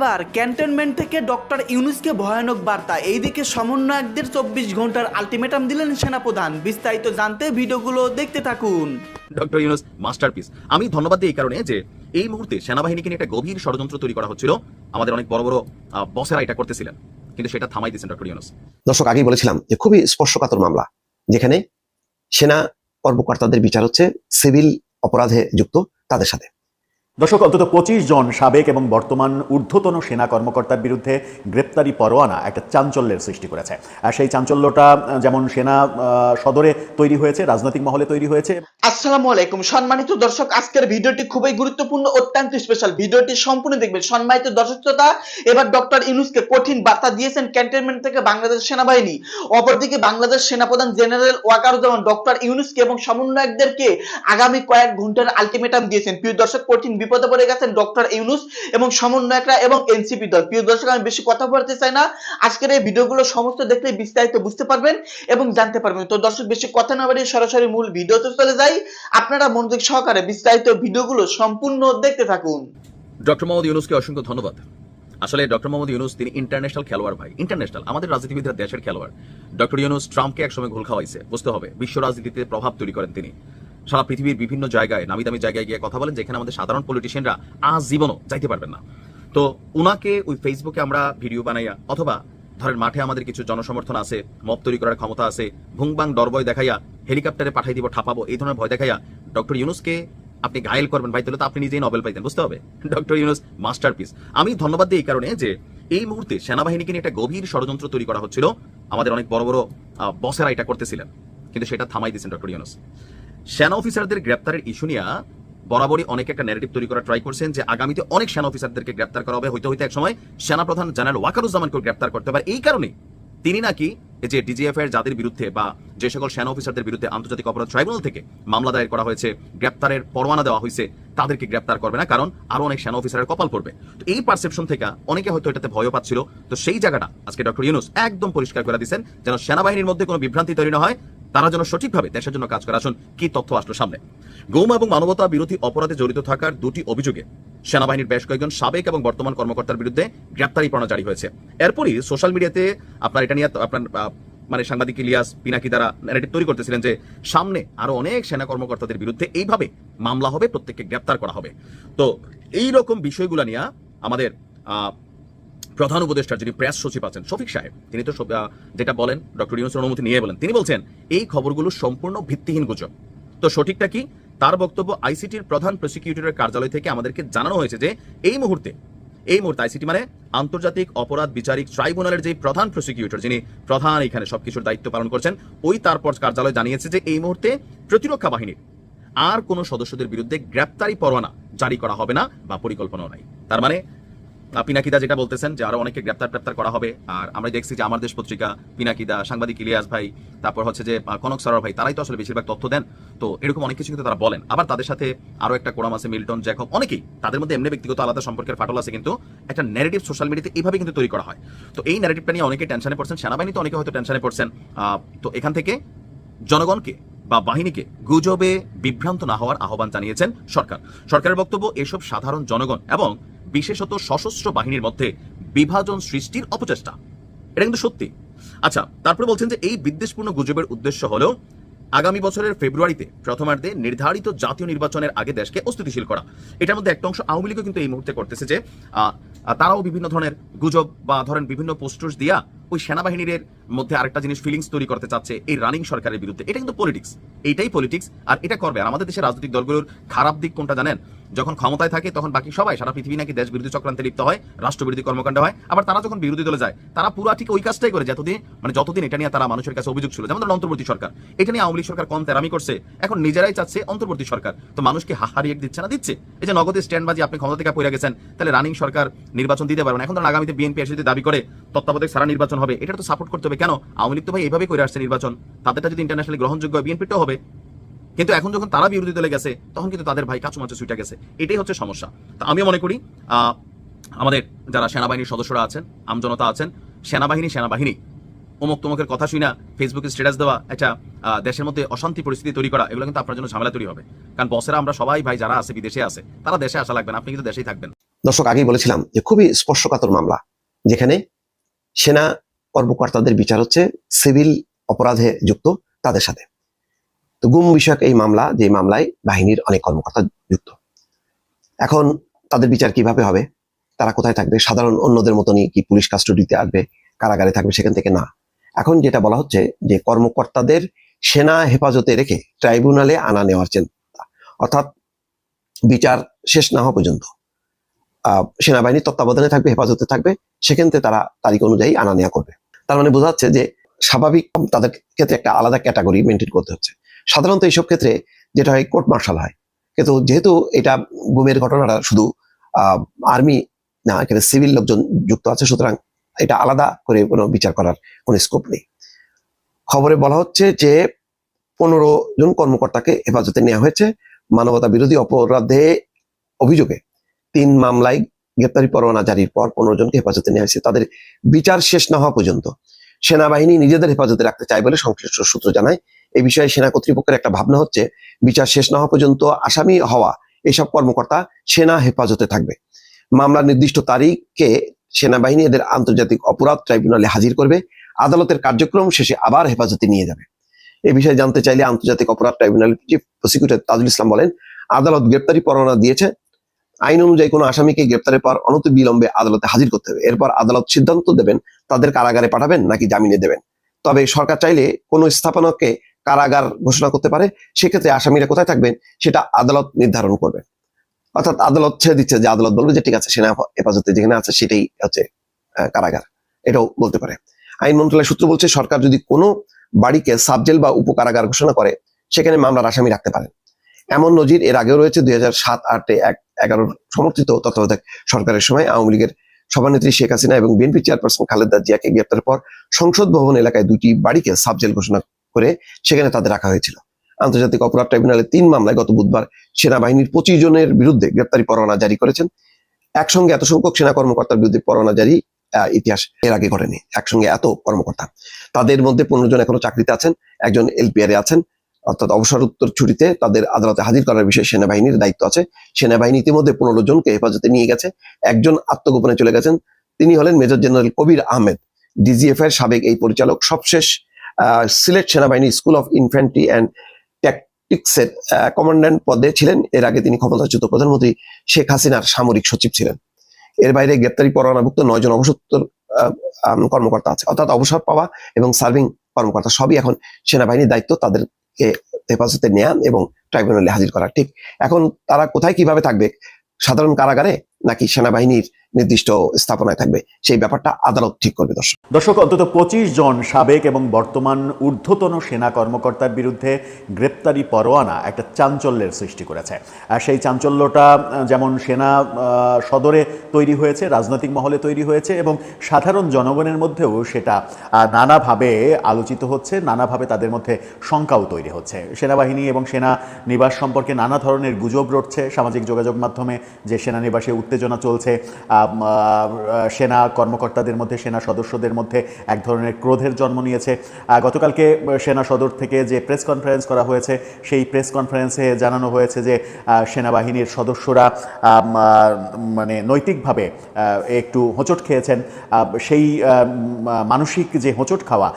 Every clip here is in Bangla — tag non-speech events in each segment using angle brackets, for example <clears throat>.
এবার ক্যান্টনমেন্ট থেকে ডক্টর ইউনুসকে ভয়ানক বার্তা। এইদিকে সমন্বয়কদের চব্বিশ ঘণ্টার আলটিমেটাম দিলেন সেনাপ্রধান। বিস্তারিত জানতে ভিডিওগুলো দেখতে থাকুন। Doctor Yunus masterpiece. আমি ধন্যবাদ দিই এই কারণে যে এই মুহূর্তে সেনাবাহিনীকে নিয়ে একটা গভীর ষড়যন্ত্র তৈরি করা হচ্ছিল। আমাদের অনেক বড় বড় আহ, বসেরা এটা করতেছিলেন। কিন্তু সেটা থামাই দিয়েছেন ডক্টর ইউনুস। দর্শক আগেই বলেছিলাম যে খুবই স্পর্শকাতর মামলা যেখানে সেনা কর্মকর্তাদের বিচার হচ্ছে সিভিল অপরাধে যুক্ত তাদের সাথে। দর্শক, অন্তত পঁচিশ জন সাবেক এবং বর্তমান ঊর্ধ্বতন সেনা কর্মকর্তার বিরুদ্ধে গ্রেপ্তারি পরোয়ানা একটা চাঞ্চল্যের সৃষ্টি করেছে। আর সেই চাঞ্চল্যটা যেমন সেনা সদরে তৈরি হয়েছে, রাজনৈতিক মহলে তৈরি হয়েছে। আসসালামু আলাইকুম। সম্মানিত দর্শক, আজকের ভিডিওটি খুবই গুরুত্বপূর্ণ, অত্যন্ত স্পেশাল ভিডিওটি সম্পূর্ণ দেখবেন। সম্মানিত দর্শক শ্রোতা, এবার ডক্টর ইউনুসকে কঠিন বার্তা দিয়েছেন ক্যান্টনমেন্ট থেকে বাংলাদেশ সেনাবাহিনী। অপরদিকে বাংলাদেশ সেনাপ্রধান জেনারেল ওয়াকারুজ্জামান, ডক্টর ইউনুসকে এবং সমন্বয়কদেরকে আগামী কয়েক ঘণ্টার আলটিমেটাম দিয়েছেন। প্রিয় দর্শক, কঠিন বিপদে পড়ে গেছেন ডক্টর ইউনুস এবং সমন্বয়করা এবং এনসিপি দল। প্রিয় দর্শক, আমি বেশি কথা বলতে চাই না। আজকের এই ভিডিওগুলো সমস্ত দেখলে বিস্তারিত বুঝতে পারবেন এবং জানতে পারবেন। তো দর্শক, বেশি কথা না বাড়িয়ে সরাসরি মূল ভিডিওতে চলে যাই। আপনারা মনোযোগ সহকারে বিস্তারিত ভিডিওগুলো সম্পূর্ণ দেখতে থাকুন। ডক্টর মোহাম্মদ ইউনুসকে অসংখ্য ধন্যবাদ। আসলে ডক্টর মোহাম্মদ ইউনুস, তিনি ইন্টারন্যাশনাল খেলোয়াড় ভাই। ইন্টারন্যাশনাল, আমাদের রাজনীতিবিদরা দেশের খেলোয়াড়। ডক্টর ইউনুস ট্রাম্পকে একসময় ঘোল খাওয়াইছে। বুঝতে হবে, বিশ্ব রাজনীতিতে প্রভাব তৈরি করেন তিনি। সারা পৃথিবীর বিভিন্ন জায়গায় নামি দামি জায়গায় গিয়ে কথা বলেন, যেখানে আমাদের সাধারণ পলিটিশিয়ানরা আজ জীবনও যাইতে পারবেন না। তো উনাকে ওই ফেসবুকে আমরা ভিডিও বানাইয়া, অথবা ধরেন মাঠে আমাদের কিছু জনসমর্থন আছে, মব তৈরি করার ক্ষমতা আছে, ভুংবাং ডরবয় দেখাইয়া হেলিকপ্টারে পাঠাই দিব, ঠাপাবো, এই ধরনের ভয় দেখাইয়া ডক্টর ইউনুসকে আপনি ঘায়েল করবেন। ভাই, তাহলে তো আপনি নিজেই নোবেল পাইতেন, বুঝতে হবে? <laughs> ডক্টর ইউনুস মাস্টার পিস আমি ধন্যবাদ দিই এই কারণে যে এই মুহূর্তে সেনাবাহিনীকে নিয়ে একটা গভীর ষড়যন্ত্র তৈরি করা হচ্ছিল। আমাদের অনেক বড় বড় বসেরা এটা করতেছিলেন। কিন্তু সেটা থামাই দিয়েছেন ডক্টর ইউনুস। সেনা অফিসারদের গ্রেপ্তারের ইস্যু নিয়ে বরাবরই অনেক একটা ন্যারেটিভ তৈরি করা ট্রাই করছেন যে আগামীতে অনেক সেনা অফিসারদেরকে গ্রেপ্তার করা হবে। হইতে হইতে এক সময় সেনাপ্রধান জেনারেল ওয়াকারুজ্জামানকে গ্রেপ্তার করতে পারে। এই কারণে তিনি নাকি যে ডিজিএফ এর যাদের বিরুদ্ধে বা যে সকল সেনা অফিসারদের বিরুদ্ধে আন্তর্জাতিক অপরাধ ট্রাইব্যুনাল থেকে মামলা দায়ের করা হয়েছে, গ্রেপ্তারের পরোয়ানা দেওয়া হয়েছে, তাদেরকে গ্রেপ্তার করবে না, কারণ আরও অনেক সেনা অফিসারের কপাল পড়বে। তো এই পারসেপশন থেকে অনেকে হয়তো এটাতে ভয় পাচ্ছিল। তো সেই জায়গাটা আজকে ডক্টর ইউনুস একদম পরিষ্কার করে দিচ্ছেন যেন সেনাবাহিনীর মধ্যে কোনো বিভ্রান্তি তৈরি না হয়। তারা যেন সঠিকভাবে দেশের জন্য কাজ করে। আসুন, কি তথ্য আসলো সামনে? গৌম এবং মানবতা বিরোধী অপরাধে জড়িত থাকার দুটি অভিযোগে সেনাবাহিনীর বেশ কয়েকজন সাবেক এবং বর্তমান কর্মকর্তার বিরুদ্ধে গ্রেপ্তারি পরোয়ানা জারি হয়েছে। এরপরই সোশ্যাল মিডিয়াতে আপনার এটা নিয়ে, আপনার মানে সাংবাদিক ইলিয়াস পিনাকি দ্বারা ন্যারেটিভ তৈরি করতেছিলেন যে, সামনে আরও অনেক সেনা কর্মকর্তাদের বিরুদ্ধে এইভাবে মামলা হবে, প্রত্যেককে গ্রেপ্তার করা হবে। তো, এই রকম বিষয়গুলো নিয়ে আমাদের প্রধান উপদেষ্টার যিনি প্রেস সচিব আছেন, শফিক সাহেব, তিনি তো যেটা বলেন, ডক্টর ইউনুসের অনুমতি নিয়ে বলেন, তিনি বলছেন, এই খবরগুলো সম্পূর্ণ ভিত্তিহীন গুজব। তো সঠিকটা কি? তার বক্তব্য আইসিটির প্রধান প্রসিকিউটরের কার্যালয় থেকে আমাদেরকে জানানো হয়েছে যে, এই মুহূর্তে এই মুহূর্তে আইসিটি মানে আন্তর্জাতিক অপরাধ বিচারিক ট্রাইব্যুনালের যে প্রধান প্রসিকিউটর, যিনি প্রধান এখানে সবকিছুর দায়িত্ব পালন করছেন, ওই তারপর কার্যালয় জানিয়েছে যে, এই মুহূর্তে প্রতিরক্ষা বাহিনীর আর কোনো সদস্যদের বিরুদ্ধে গ্রেপ্তারি পরোয়ানা জারি করা হবে না বা পরিকল্পনাও নাই। তার মানে পিনাকিদা যেটা বলতেছেন যে আরও অনেকে গ্রেপ্তার গ্রেপ্তার করা হবে। আর আমরা দেখছি যে আমার দেশ পত্রিকা, পিনাকিদা, সাংবাদিক ইলিয়াস ভাই, তারপর হচ্ছে যে কনক সরার ভাই, তারাই তো আসলে বেশিরভাগ তথ্য দেন। তো এরকম অনেক কিছু কিন্তু তারা বলেন। আবার তাদের সাথে আরও একটা কোরাম আছে, মিল্টন, জ্যাকব, অনেকেই তাদের মধ্যে এমনি ব্যক্তিগত আলাদা সম্পর্কের ফাটল আছে কিন্তু একটা ন্যারেটিভ সোশ্যাল মিডিয়াতে এইভাবে কিন্তু তৈরি করা হয়। তো এই ন্যারেটিভটা নিয়ে অনেকে টেনশনে পড়ছেন সেনাবাহিনী তো অনেকে হয়তো টেনশনে পড়ছেন। তো এখান থেকে জনগণকে বা বাহিনীকে গুজবে বিভ্রান্ত না হওয়ার আহ্বান জানিয়েছেন সরকার। সরকারের বক্তব্য, এসব সাধারণ জনগণ এবং বিশেষত সশস্ত্র বাহিনীর মধ্যে বিভাজন সৃষ্টির অপচেষ্টা। এটা কিন্তু সত্যি। আচ্ছা তারপরে বলছেন যে এই বিদ্বেষপূর্ণ গুজবের উদ্দেশ্য হলো আগামী বছরের ফেব্রুয়ারিতে প্রথমার্ধে নির্ধারিত জাতীয় নির্বাচনের আগে দেশকে অস্থিতিশীল করা। এটার মধ্যে একটা অংশ আওয়ামী লীগও কিন্তু এই মুহূর্তে করতেছে যে তারাও বিভিন্ন ধরনের গুজব বা ধরেন বিভিন্ন পোস্টার্স দিয়া ওই সেনাবাহিনীর মধ্যে আরেকটা জিনিস ফিলিংস তৈরি করতে চাচ্ছে এই রানিং সরকারের বিরুদ্ধে। এটা কিন্তু পলিটিক্স এইটাই পলিটিক্স আর এটা করবে। আর আমাদের দেশের রাজনৈতিক দলগুলোর খারাপ দিক কোনটা জানেন? যখন ক্ষমতায় থাকে, তখন বাকি সবাই সারা পৃথিবী নাকি দেশ বিরোধী চক্রান্তে লিপ্ত হয়, রাষ্ট্রবিরোধী কর্মকাণ্ড হয়। আবার তারা যখন বিরোধী দলে যায়, তারা পুরো ঠিক ওই কাজটাই করে, যতদিন মানে যতদিন এটা নিয়ে তারা মানুষের কাছে অভিযোগ ছিল। যেমন অন্তর্বর্তী সরকার। এটা নিয়ে আওয়ামী সরকার কম তেরামি করছে। এখন নিজেরাই চাচ্ছে অন্তর্বর্তী সরকার। তো মানুষকে হাহা রিয়েক্ট দিচ্ছে না, দিচ্ছে? এই যে নগদে স্ট্যান্ড বাজি আপনি ক্ষমতা থেকে পড়ে গেছেন, তাহলে রানিং সরকার নির্বাচন দিতে পারবেন এখন ধরুন আগামীতে বিএনপি এসে যদি দাবি করে তত্ত্বাবধায়ক সারা নির্বাচন হবে, এটা তো সাপোর্ট করতে হবে। কেন? আওয়ামী লীগ তো ভাই এইভাবে করে আসছে নির্বাচন। তাদেরটা যদি ইন্টারন্যাশনালি গ্রহণযোগ্য বিএনপিটাও হবে। কিন্তু এখন যখন তারা বিরোধী দলে গেছে, তখন কিন্তু তাদের ভাই কাচু মাচু সুইটা গেছে। এটাই হচ্ছে সমস্যা। তা আমিও মনে করি আমাদের যারা সেনাবাহিনীর সদস্যরা আছেন, আমজনতা আছেন, সেনাবাহিনী সেনাবাহিনী। অমুক তমুকের কথা শুই না ফেসবুকে স্ট্যাটাস দেওয়া, একটা দেশের মধ্যে অশান্তি পরিস্থিতি তৈরি করা, এগুলো কিন্তু আপনার জন্য ঝামেলা তৈরি হবে। কারণ বসেরা আমরা সবাই, ভাই যারা আছে, বিদেশে আছে, তারা দেশে আসা লাগবে না, আপনি কিন্তু দেশেই থাকবেন। দর্শক, আগেই বলেছিলাম যে খুবই স্পর্শকাতর মামলা, যেখানে সেনা কর্মকর্তাদের বিচার হচ্ছে, সিভিল অপরাধে যুক্ত তাদের সাথে। তো গুম বিষয়ক এই মামলা, যে মামলায় বাহিনীর অনেক কর্মকর্তা যুক্ত। এখন তাদের বিচার কীভাবে হবে? তারা কোথায় থাকবে? সাধারণ অন্যদের মতনই কি পুলিশ কাস্টডিতে আসবে? কারাগারে থাকবে সেখান থেকে না। এখন যেটা বলা হচ্ছে যে কর্মকর্তাদের সেনা হেফাজতে রেখে ট্রাইব্যুনালে আনা নেওয়ার চিন্তা। অর্থাৎ বিচার শেষ না হওয়া পর্যন্ত সেনাবাহিনীর তত্ত্বাবধানে থাকবে, হেফাজতে থাকবে, সেখান থেকে তারা তারিখ অনুযায়ী আনা নেওয়া করবে। তার মানে বোঝা যাচ্ছে যে স্বাভাবিক তাদের ক্ষেত্রে একটা আলাদা ক্যাটাগরি মেনটেন করতে হচ্ছে। সাধারণত এইসব ক্ষেত্রে যেটা হয় কোর্ট মার্শাল হয়। কিন্তু যেহেতু এটা গুমের ঘটনাটা শুধু আর্মি না, এখানে সিভিল লোকজন যুক্ত আছে, সুতরাং এটা আলাদা করে কোনো বিচার করার কোনো স্কোপ নেই। খবরে বলা হচ্ছে যে, পনেরো জন কর্মকর্তাকে হেফাজতে নেওয়া হয়েছে। মানবতা বিরোধী অপরাধে অভিযোগে তিন মামলায় গ্রেপ্তারি পরোয়ানা জারির পর পনেরো জনকে হেফাজতে নেওয়া হয়েছে। তাদের বিচার শেষ না হওয়া পর্যন্ত সেনাবাহিনী নিজেদের হেফাজতে রাখতে চায় বলে সংশ্লিষ্ট সূত্র জানায়। এই বিষয়ে সেনা কর্তৃপক্ষের একটা ভাবনা হচ্ছে, বিচার শেষ না হওয়া পর্যন্ত আসামি হওয়া এসব কর্মকর্তা সেনা হেফাজতে থাকবে। মামলার নির্দিষ্ট তারিখে সেনাবাহিনী এদের আন্তর্জাতিক অপরাধ ট্রাইব্যুনালে হাজির করবে, আদালতের কার্যক্রম শেষে আবার হেফাজতে নিয়ে যাবে। এ বিষয়ে জানতে চাইলে আন্তর্জাতিক অপরাধ tribunal chief prosecutor Tajul Islam বলেন, আদালত গ্রেপ্তারি পরোয়ানা দিয়েছে। আইন অনুযায়ী কোনো আসামিকে গ্রেপ্তারের পর অনতি বিলম্বে আদালতে হাজির করতে হবে। এরপর আদালত সিদ্ধান্ত দেবেন তাদের কারাগারে পাঠাবেন নাকি জামিনে দেবেন। তবে সরকার চাইলে কোনো স্থাপনাকে কারাগার ঘোষণা করতে পারে, সেক্ষেত্রে আসামিরা কোথায় থাকবেন সেটা আদালত নির্ধারণ করবে। অর্থাৎ আদালত ছেড়ে দিচ্ছে যে আদালত বলবে যে ঠিক আছে, সেনা হেফাজতে যেখানে আছে সেটাই হচ্ছে কারাগার। এটাও বলতে পারে। আইন মন্ত্রণালয় সূত্র বলছে, সরকার যদি কোনো বাড়িকে সাবজেল বা উপকারাগার ঘোষণা করে, সেখানে মামলার আসামি রাখতে পারেন। এমন নজির এর আগেও রয়েছে, দুই হাজার সাত আটে এগারো সমর্থিত তত্ত্বাবধায়ক সরকারের সময় আওয়ামী লীগের সভানেত্রী শেখ হাসিনা এবং বিএনপি চেয়ারপারসন খালেদা জিয়াকে গ্রেপ্তারের পর সংসদ ভবন এলাকায় দুটি বাড়িকে সাবজেল ঘোষণা করে সেখানে তাদের রাখা হয়েছিল। আন্তর্জাতিক অপরাধ ট্রাইব্যুনালে তিন মামলায় গত বুধবার সেনাবাহিনীর পঁচিশ জনের বিরুদ্ধে গ্রেপ্তারি পরোয়ানা জারি করেছেন। একসঙ্গে এত সংখ্যক সেনা কর্মকর্তার বিরুদ্ধে পরোয়ানা জারি ইতিহাস এর আগে ঘটেনি একসঙ্গে এত কর্মকর্তা। তাদের মধ্যে পনেরো জন এখনও চাকরিতে আছেন, একজন এলপিআর আছেন। অর্থাৎ অবসরোত্তর ছুটিতে তাদের আদালতে হাজির করার বিষয়ে সেনাবাহিনীর দায়িত্ব আছে। সেনাবাহিনী ইতিমধ্যে পনেরো জনকে হেফাজতে নিয়ে গেছে। একজন আত্মগোপনে চলে গেছেন। তিনি হলেন major general Kabir Ahmed DGF এর সাবেক এই পরিচালক। সবশেষ সিলেট সেনাবাহিনী স্কুল অফ ইনফ্যান্ট্রি অ্যান্ড ট্যাকটিক্সের কমান্ড্যান্ট পদে ছিলেন। এর আগে তিনি ক্ষমতাচ্যুত প্রধানমন্ত্রী শেখ হাসিনার সামরিক সচিব ছিলেন। এর বাইরে গ্রেপ্তারি পরোয়ানাভুক্ত নয় জন অবসর কর্মকর্তা আছে। অর্থাৎ অবসর পাওয়া এবং সার্ভিং কর্মকর্তা সবই এখন সেনাবাহিনীর দায়িত্ব তাদেরকে হেফাজতে নেওয়া এবং ট্রাইব্যুনালে হাজির করা। ঠিক এখন তারা কোথায় কীভাবে থাকবে? সাধারণ কারাগারে নাকি সেনাবাহিনীর নির্দিষ্ট স্থাপনায় থাকবে। সেই ব্যাপারটা আদালত ঠিক করবে, দর্শক। দর্শক, অন্তত পঁচিশ জন সাবেক এবং বর্তমান ঊর্ধ্বতন সেনা কর্মকর্তার বিরুদ্ধে গ্রেপ্তারি পরোয়ানা একটা চাঞ্চল্যের সৃষ্টি করেছে। আর সেই চাঞ্চল্যটা যেমন সেনা সদরে তৈরি হয়েছে, রাজনৈতিক মহলে তৈরি হয়েছে এবং সাধারণ জনগণের মধ্যেও সেটা নানাভাবে আলোচিত হচ্ছে, নানাভাবে তাদের মধ্যে শঙ্কাও তৈরি হচ্ছে। সেনাবাহিনী এবং সেনা নিবাস সম্পর্কে নানা ধরনের গুজব রটছে। সামাজিক যোগাযোগ মাধ্যমে যে সেনানিবাসে উত্তেজনা চলছে সেনা কর্মকর্তাদের মধ্যে, সেনা সদস্যদের মধ্যে এক ধরনের ক্রোধের জন্ম নিয়েছে। গতকালকে সেনা সদর থেকে যে প্রেস কনফারেন্স করা হয়েছে, সেই প্রেস কনফারেন্সে জানানো হয়েছে যে সেনাবাহিনীর সদস্যরা মানে নৈতিকভাবে একটু হোঁচট খেয়েছেন। সেই মানসিক যে হোঁচট খাওয়া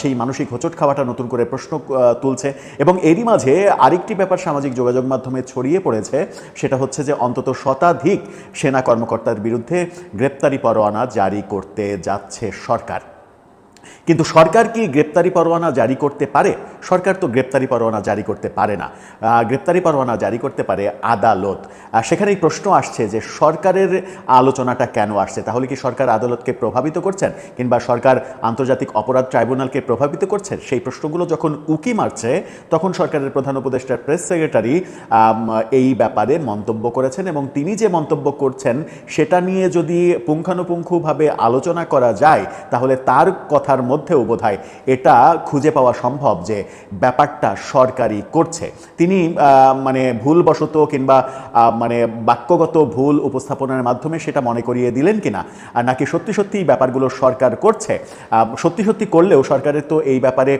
সেই মানসিক হোঁচট খাওয়াটা নতুন করে প্রশ্ন তুলছে। এবং এরই মাঝে আরেকটি ব্যাপার সামাজিক যোগাযোগ মাধ্যমে ছড়িয়ে পড়েছে, সেটা হচ্ছে যে, অন্তত শতাধিক সেনা কর্মকর্তার বিরুদ্ধে গ্রেপ্তারি পরোয়ানা জারি করতে যাচ্ছে সরকার। কিন্তু সরকার কি গ্রেপ্তারি পরোয়ানা জারি করতে পারে? সরকার তো গ্রেপ্তারি পরোয়ানা জারি করতে পারে না। গ্রেপ্তারি পরোয়ানা জারি করতে পারে আদালত। সেখানেই প্রশ্ন আসছে যে সরকারের আলোচনাটা কেন আসছে? তাহলে কি সরকার আদালতকে প্রভাবিত করছেন? কিংবা সরকার আন্তর্জাতিক অপরাধ ট্রাইব্যুনালকে প্রভাবিত করছেন? সেই প্রশ্নগুলো যখন উকি মারছে, তখন সরকারের প্রধান উপদেষ্টার প্রেস সেক্রেটারি এই ব্যাপারে মন্তব্য করেছেন এবং তিনি যে মন্তব্য করছেন, সেটা নিয়ে যদি পুঙ্খানুপুঙ্খভাবে আলোচনা করা যায়, তাহলে তার কথা কথার মধ্যেও বোধহয় এটা খুঁজে পাওয়া সম্ভব যে ব্যাপারটা সরকারি করছে। তিনি মানে ভুলবশত কিংবা মানে বাক্যগত ভুল উপস্থাপনার মাধ্যমে সেটা মনে করিয়ে দিলেন কিনা, আর নাকি সত্যি সত্যি ব্যাপারগুলো সরকার করছে? সত্যি সত্যি করলেও সরকারের তো এই ব্যাপারে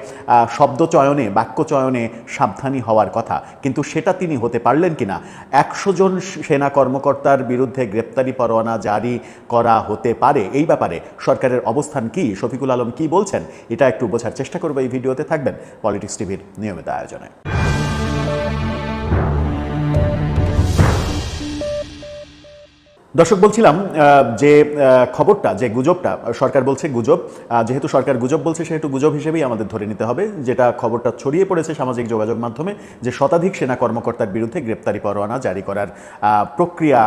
শব্দ চয়নে, বাক্য চয়নে সাবধানী হওয়ার কথা, কিন্তু সেটা তিনি হতে পারলেন কিনা? একশো জন সেনা কর্মকর্তার বিরুদ্ধে গ্রেপ্তারি পরোয়ানা জারি করা হতে পারে। এই ব্যাপারে সরকারের অবস্থান কি? শফিকুল আলম কি বলছেন এটা একটু বোঝার চেষ্টা করব এই ভিডিওতে থাকবেন পলিটিক্স টিভির নিয়মিত আয়োজনে। দর্শক, বলছিলাম যে খবরটা, যে গুজবটা, সরকার বলছে গুজব যেহেতু সরকার গুজব বলছে, সেহেতু গুজব হিসেবেই আমাদের ধরে নিতে হবে, যেটা খবরটা ছড়িয়ে পড়েছে সামাজিক যোগাযোগ মাধ্যমে, যে শতাধিক সেনা কর্মকর্তার বিরুদ্ধে গ্রেপ্তারি পরোয়ানা জারি করার প্রক্রিয়া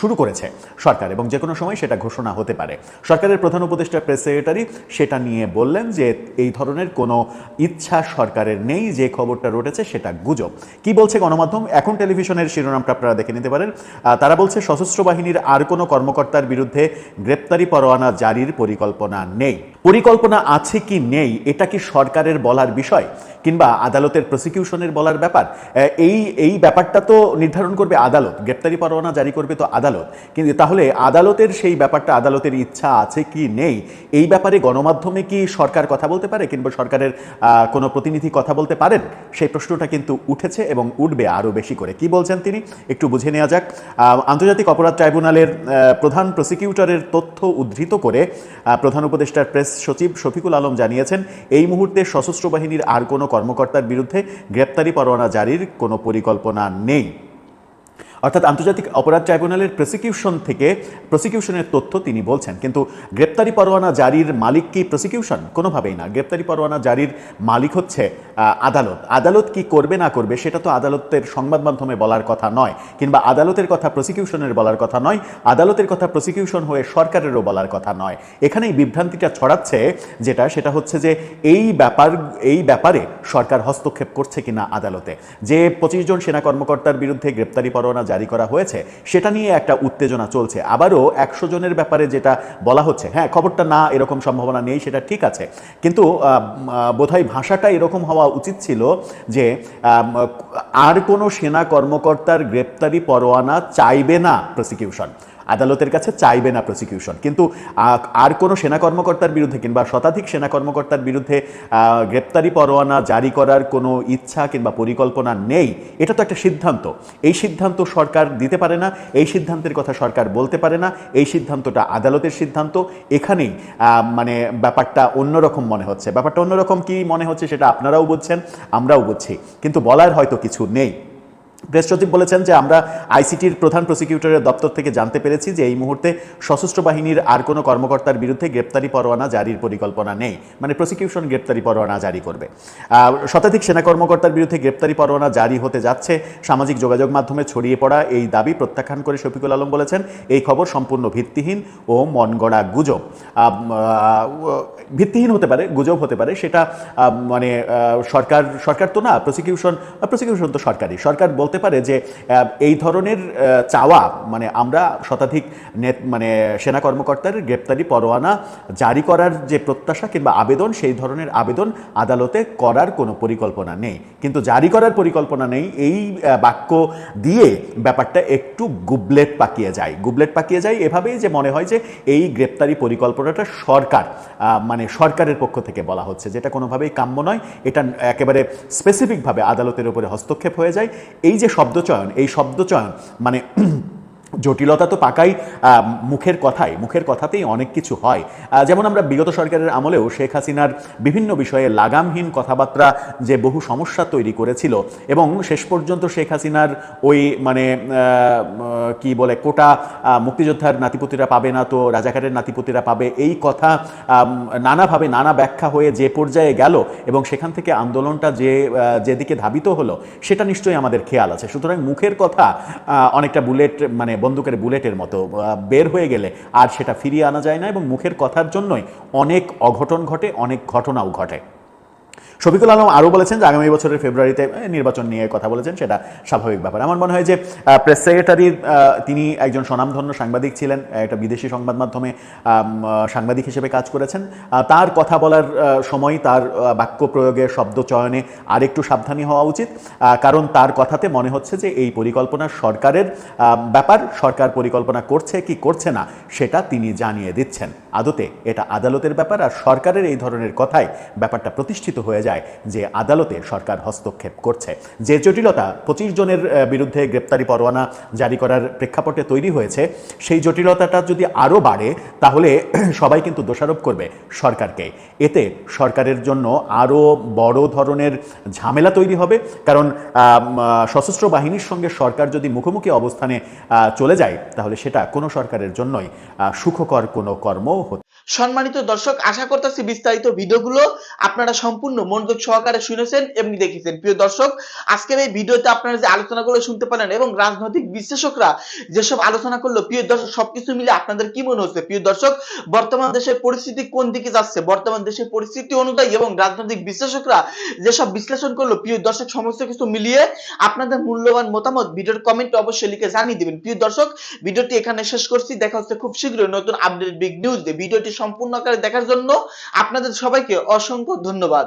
শুরু করেছে সরকার, এবং যে কোনো সময় সেটা ঘোষণা হতে পারে। সরকারের প্রধান উপদেষ্টা, প্রেস সেক্রেটারি সেটা নিয়ে বললেন যে, এই ধরনের কোনো ইচ্ছা সরকারের নেই যে খবরটা রটেছে, সেটা গুজব। কি বলছে গণমাধ্যম? এখন টেলিভিশনের শিরোনামটা আপনারা দেখে নিতে পারেন। তারা বলছে সশস্ত্র বাহিনীর আর কোনো কর্মকর্তার বিরুদ্ধে গ্রেপ্তারি পরোয়ানা জারির পরিকল্পনা নেই। পরিকল্পনা আছে কি নেই, এটা কি সরকারের বলার বিষয়? কিংবা আদালতের প্রসিকিউশনের বলার ব্যাপার এই এই ব্যাপারটা তো নির্ধারণ করবে আদালত, গ্রেপ্তারি পরোয়ানা জারি করবে তো আদালত। কিন্তু তাহলে আদালতের সেই ব্যাপারটা আদালতের ইচ্ছা আছে কি নেই, এই ব্যাপারে গণমাধ্যমে কি সরকার কথা বলতে পারে কিংবা সরকারের কোনো প্রতিনিধি কথা বলতে পারেন? সেই প্রশ্নটা কিন্তু উঠেছে এবং উঠবে আরও বেশি করে। কি বলছেন তিনি? একটু বুঝে নেওয়া যাক। আন্তর্জাতিক অপরাধ ট্রাইব্যুনালের প্রধান প্রসিকিউটরের তথ্য উদ্ধৃত করে প্রধান উপদেষ্টার প্রেস সচিব শফিকুল আলম জানিয়েছেন, এই মুহূর্তে সশস্ত্র বাহিনীর আর কোনো কর্মকর্তার বিরুদ্ধে গ্রেপ্তারি পরোয়ানা জারির কোনো পরিকল্পনা নেই। অর্থাৎ আন্তর্জাতিক অপরাধ ট্রাইব্যুনালের প্রসিকিউশন থেকে প্রসিকিউশনের তথ্য তিনি বলছেন। কিন্তু গ্রেপ্তারি পরোয়ানা জারির মালিক কি প্রসিকিউশন কোনোভাবেই না। গ্রেপ্তারি পরোয়ানা জারির মালিক হচ্ছে আদালত। আদালত কি করবে না করবে সেটা তো আদালতের সংবাদ মাধ্যমে বলার কথা নয়, কিংবা আদালতের কথা প্রসিকিউশনের বলার কথা নয়, আদালতের কথা প্রসিকিউশন হয়ে সরকারেরও বলার কথা নয়। এখানেই বিভ্রান্তিটা ছড়াচ্ছে যেটা, সেটা হচ্ছে যে এই ব্যাপার, এই ব্যাপারে সরকার হস্তক্ষেপ করছে কিনা আদালতে। যে পঁচিশ জন সেনা কর্মকর্তার বিরুদ্ধে গ্রেপ্তারি পরোয়ানা জারি করা হয়েছে, সেটা নিয়ে একটা উত্তেজনা চলছে। আবারও একশো জনের ব্যাপারে যেটা বলা হচ্ছে হ্যাঁ খবরটা না, এরকম সম্ভাবনা নেই, সেটা ঠিক আছে। কিন্তু বোধহয় ভাষাটা এরকম হওয়া উচিত ছিল যে আর কোনো সেনা কর্মকর্তার গ্রেপ্তারি পরোয়ানা চাইবে না প্রসিকিউশন আদালতের কাছে চাইবে না প্রসিকিউশন কিন্তু আর কোনো সেনা কর্মকর্তার বিরুদ্ধে কিংবা শতাধিক সেনা কর্মকর্তার বিরুদ্ধে গ্রেপ্তারি পরোয়ানা জারি করার কোনো ইচ্ছা কিংবা পরিকল্পনা নেই, এটা তো একটা সিদ্ধান্ত। এই সিদ্ধান্ত সরকার দিতে পারে না, এই সিদ্ধান্তের কথা সরকার বলতে পারে না, এই সিদ্ধান্তটা আদালতের সিদ্ধান্ত। এখানেই মানে ব্যাপারটা অন্যরকম মনে হচ্ছে। ব্যাপারটা অন্যরকম কি মনে হচ্ছে সেটা আপনারাও বুঝছেন, আমরাও বুঝছি। কিন্তু বলার হয়তো কিছু নেই। প্রেস সচিব বলেছেন যে আমরা আইসিটির প্রধান প্রসিকিউটরের দপ্তর থেকে জানতে পেরেছি যে এই মুহূর্তে সশস্ত্র বাহিনীর আর কোনো কর্মকর্তার বিরুদ্ধে গ্রেপ্তারি পরোয়ানা জারির পরিকল্পনা নেই। মানে প্রসিকিউশন গ্রেপ্তারি পরোয়ানা জারি করবে। শতাধিক সেনা কর্মকর্তার বিরুদ্ধে গ্রেপ্তারি পরোয়ানা জারি হতে যাচ্ছে। সামাজিক যোগাযোগ মাধ্যমে ছড়িয়ে পড়া এই দাবি প্রত্যাখ্যান করে শফিকুল আলম বলেছেন, এই খবর সম্পূর্ণ ভিত্তিহীন ও মনগড়া গুজব। ভিত্তিহীন হতে পারে, গুজব হতে পারে, সেটা মানে সরকার সরকার তো না প্রসিকিউশন প্রসিকিউশন তো সরকারি সরকার বলতে পারে যে এই ধরনের চাওয়া মানে আমরা শতাধিক মানে সেনা কর্মকর্তার গ্রেপ্তারি পরোয়ানা জারি করার যে প্রত্যাশা কিংবা আবেদন, সেই ধরনের আবেদন আদালতে করার কোনো পরিকল্পনা নেই। কিন্তু জারি করার পরিকল্পনা নেই, এই বাক্য দিয়ে ব্যাপারটা একটু গুবলেট পাকিয়ে যায়। গুবলেট পাকিয়ে যায় এভাবেই যে মনে হয় যে, এই গ্রেপ্তারি পরিকল্পনাটা সরকার মানে সরকারের পক্ষ থেকে বলা হচ্ছে, যেটা কোনোভাবেই কাম্য নয়। এটা একেবারে স্পেসিফিকভাবে আদালতের উপরে হস্তক্ষেপ হয়ে যায়। এই যে শব্দচয়ন এই শব্দচয়ন মানে জটিলতা তো পাকাই মুখের কথাই, মুখের কথাতেই অনেক কিছু হয়। যেমন আমরা বিগত সরকারের আমলেও শেখ হাসিনার বিভিন্ন বিষয়ে লাগামহীন কথাবার্তা যে বহু সমস্যা তৈরি করেছিল এবং শেষ পর্যন্ত শেখ হাসিনার ওই মানে কি বলে, কোটা মুক্তিযোদ্ধার নাতিপুতিরা পাবে না তো রাজাকারের নাতিপুতিরা পাবে, এই কথা নানাভাবে নানা ব্যাখ্যা হয়ে যে পর্যায়ে গেল এবং সেখান থেকে আন্দোলনটা যে যেদিকে ধাবিত হলো, সেটা নিশ্চয়ই আমাদের খেয়াল আছে। সুতরাং মুখের কথা অনেকটা বুলেট মানে বন্দুকের বুলেটের মতো বের হয়ে গেলে আর সেটা ফিরিয়ে আনা যায় না এবং মুখের কথার জন্যই অনেক অঘটন ঘটে, অনেক ঘটনাও ঘটে। শফিকুল আলম আরও বলেছেন যে আগামী বছরের ফেব্রুয়ারিতে নির্বাচন নিয়ে কথা বলেছেন, সেটা স্বাভাবিক ব্যাপার। আমার মনে হয় যে প্রেস সেক্রেটারির তিনি একজন স্বনামধন্য সাংবাদিক ছিলেন একটা বিদেশি সংবাদ মাধ্যমে সাংবাদিক হিসেবে কাজ করেছেন। তার কথা বলার সময় তার বাক্য প্রয়োগে, শব্দ চয়নে আরেকটু সাবধানী হওয়া উচিত। কারণ তার কথাতে মনে হচ্ছে যে এই পরিকল্পনা সরকারের ব্যাপার, সরকার পরিকল্পনা করছে কি করছে না, সেটা তিনি জানিয়ে দিচ্ছেন। আদতে এটা আদালতের ব্যাপার, আর সরকারের এই ধরনের কথায় ব্যাপারটা প্রতিষ্ঠিত হয়ে যায়। যে আদালতে সরকার হস্তক্ষেপ করছে। যে জটিলতা পঁচিশ জনের বিরুদ্ধে গ্রেপ্তারি পরোয়ানা জারি করার প্রেক্ষাপটে তৈরি হয়েছে, সেই জটিলতাটা যদি আরও বাড়ে, তাহলে <clears throat> সবাই কিন্তু দোষারোপ করবে সরকারকে। এতে সরকারের জন্য আরও বড় ধরনের ঝামেলা তৈরি হবে, কারণ সশস্ত্র বাহিনীর সঙ্গে সরকার যদি মুখোমুখি অবস্থানে চলে যায়, তাহলে সেটা কোনো সরকারের জন্যই সুখকর কোনো কর্ম হতে সম্মানিত দর্শক, আশা করতেছি বিস্তারিত ভিডিওগুলো আপনারা সম্পূর্ণ মনোযোগ সহকারে শুনেছেন এবং দেখেছেন। প্রিয় দর্শক, আজকের এই ভিডিওতে আপনারা যে আলোচনাগুলো শুনতে পারেন এবং রাজনৈতিক বিশ্লেষকরা যেসব আলোচনা করল, প্রিয় দর্শক, সবকিছু মিলে আপনাদের কি মনে হচ্ছে? প্রিয় দর্শক, বর্তমান দেশের পরিস্থিতি কোন দিকে যাচ্ছে? বর্তমান দেশের পরিস্থিতি অনুযায়ী এবং রাজনৈতিক বিশ্লেষকরা যেসব বিশ্লেষণ করল, প্রিয় দর্শক, সমস্ত কিছু মিলিয়ে আপনাদের মূল্যবান মতামত ভিডিওর কমেন্ট অবশ্যই লিখে জানিয়ে দিবেন। প্রিয় দর্শক, ভিডিওটি এখানে শেষ করছি। দেখা হচ্ছে খুব শীঘ্রই নতুন আপডেট বিগ নিউজ দিয়ে সম্পূর্ণ আকারে দেখার জন্য আপনাদের সবাইকে অসংখ্য ধন্যবাদ।